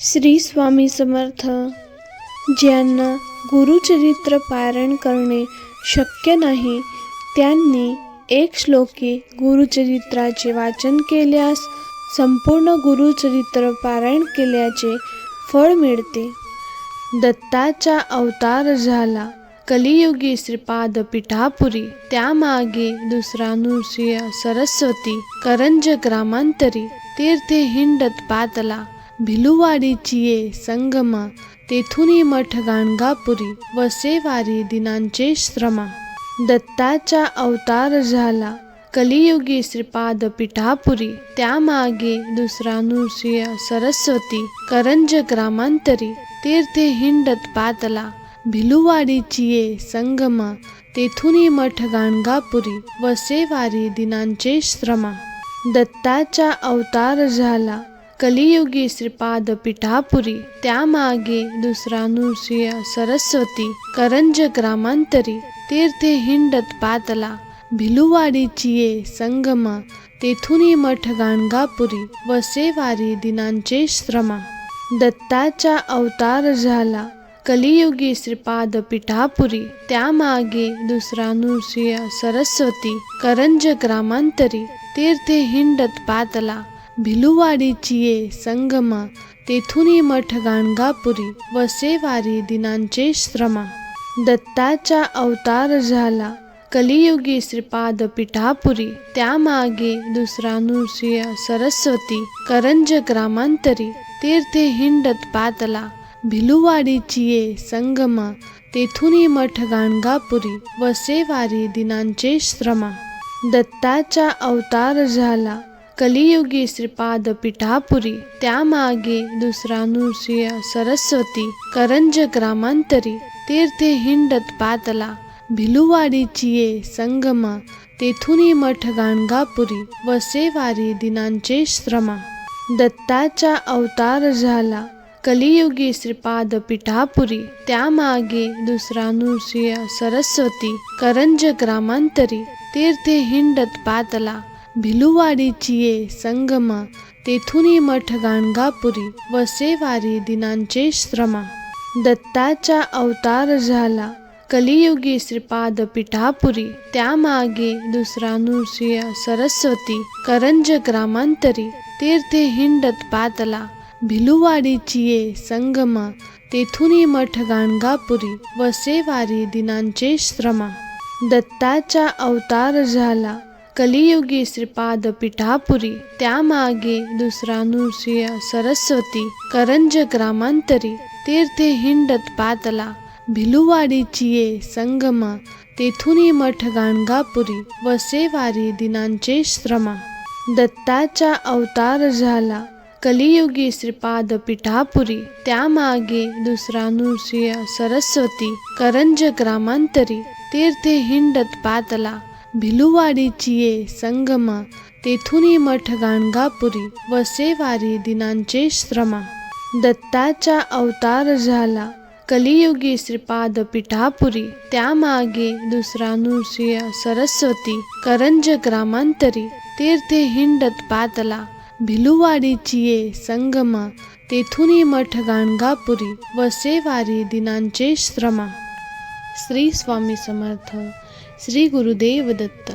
श्री स्वामी समर्थ ज्यांना गुरुचरित्र पारायण करणे शक्य नाही त्यांनी एक श्लोकी गुरुचरित्राचे वाचन केल्यास संपूर्ण गुरुचरित्र पारायण केल्याचे फळ मिळते. दत्ताचा अवतार झाला. कलियुगी श्रीपाद पिठापुरी त्यामागे दुसरा नृसिंह सरस्वती करंज ग्रामांतरी तीर्थे हिंडत पातला. भिलुवाडीची ये संगमा तेथुनी मठ गाणगापुरी वसेवारी दिनांचे श्रमा. दत्ताचा अवतार झाला कलियुगी श्रीपाद पिठापुरी त्यामागे दुसरा नृसिंह सरस्वती करंज ग्रामांतरी. तीर्थे हिंडत पातला भिलुवाडीची ये संगमा तेथुनी मठ गाणगापुरी वसेवारी दिनांचे श्रमा. दत्ताचा अवतार झाला कलियुगी श्रीपाद पिठापुरी त्यामागे दुसरा नृसिंह सरस्वती करंज ग्रामांतरी तीर्थे हिंडत पातला भिलुवाडीची ये संगमा तेथुनी मठ गाणगापुरी वसेवारी दिनांचे श्रमा. दत्ताचा अवतार झाला कलियुगी श्रीपाद पिठापुरी त्यामागे दुसरा नृसिंह सरस्वती करंज ग्रामांतरी तीर्थे हिंडत पातला भिलुवाडीची ये संगमा तेथुनी मठ गाणगापुरी वसेवारी दिनांचे श्रमा. दत्ताचा अवतार झाला कलियुगी श्रीपाद पिठापुरी त्यामागे दुसरा नृसिंह सरस्वती करंज ग्रामांतरी तीर्थे हिंडत पातला. भिलुवाडीची ये संगमा तेथुनी मठ गाणगापुरी वसेवारी दिनांचे श्रमा. दत्ताचा अवतार झाला कलियुगी श्रीपाद पिठापुरी त्यामागे दुसरा नृसिंह सरस्वती करंज ग्रामांतरी तीर्थे हिंडत पातला भिलुवाडीची ये संगमा तेथुनी मठ गाणगापुरी वसेवारी दिनांचे श्रमा. दत्ताचा अवतार झाला कलियुगी श्रीपाद पिठापुरी त्यामागे दुसरा नृसिंह सरस्वती करंज ग्रामांतरी तीर्थे हिंडत पातला भिलुवाडीची ये संगमा तेथुनी मठ गाणगापुरी वसेवारी दिनांचे श्रमा. दत्ताचा अवतार झाला. कलियुगी श्रीपाद पिठापुरी त्यामागे दुसरा नृसिंह सरस्वती करंज ग्रामांतरी तीर्थे हिंडत पातला. भिलुवाडीची ये संगमा तेथुनी मठ गाणगापुरी वसेवारी दिनांचे श्रमा. दत्ताचा अवतार झाला. कलियुगी श्रीपाद पिठापुरी त्यामागे दुसरा नृसिंह सरस्वती करंज ग्रामांतरी तीर्थे हिंडत पातला भिलुवाडीची ये संगमा तेथुनी मठ गाणगापुरी वसेवारी दिनांचे श्रमा. दत्ताचा अवतार झाला कलियुगी श्रीपाद पिठापुरी त्यामागे दुसरा नृसिंह सरस्वती करंज ग्रामांतरी तीर्थे हिंडत पातला भिलुवाडीची ये संगमा तेथुनी मठ गाणगापुरी वसेवारी दिनांचे श्रमा. दत्ताचा अवतार झाला. कलियुगी श्रीपाद पिठापुरी त्यामागे दुसरा नृसिंह सरस्वती करंज ग्रामांतरी तीर्थे हिंडत पातला. भिलुवाडीची ये संगमा तेथुनी मठ गाणगापुरी वसेवारी दिनांचे श्रमा. श्री स्वामी समर्थ. श्री गुरुदेव दत्त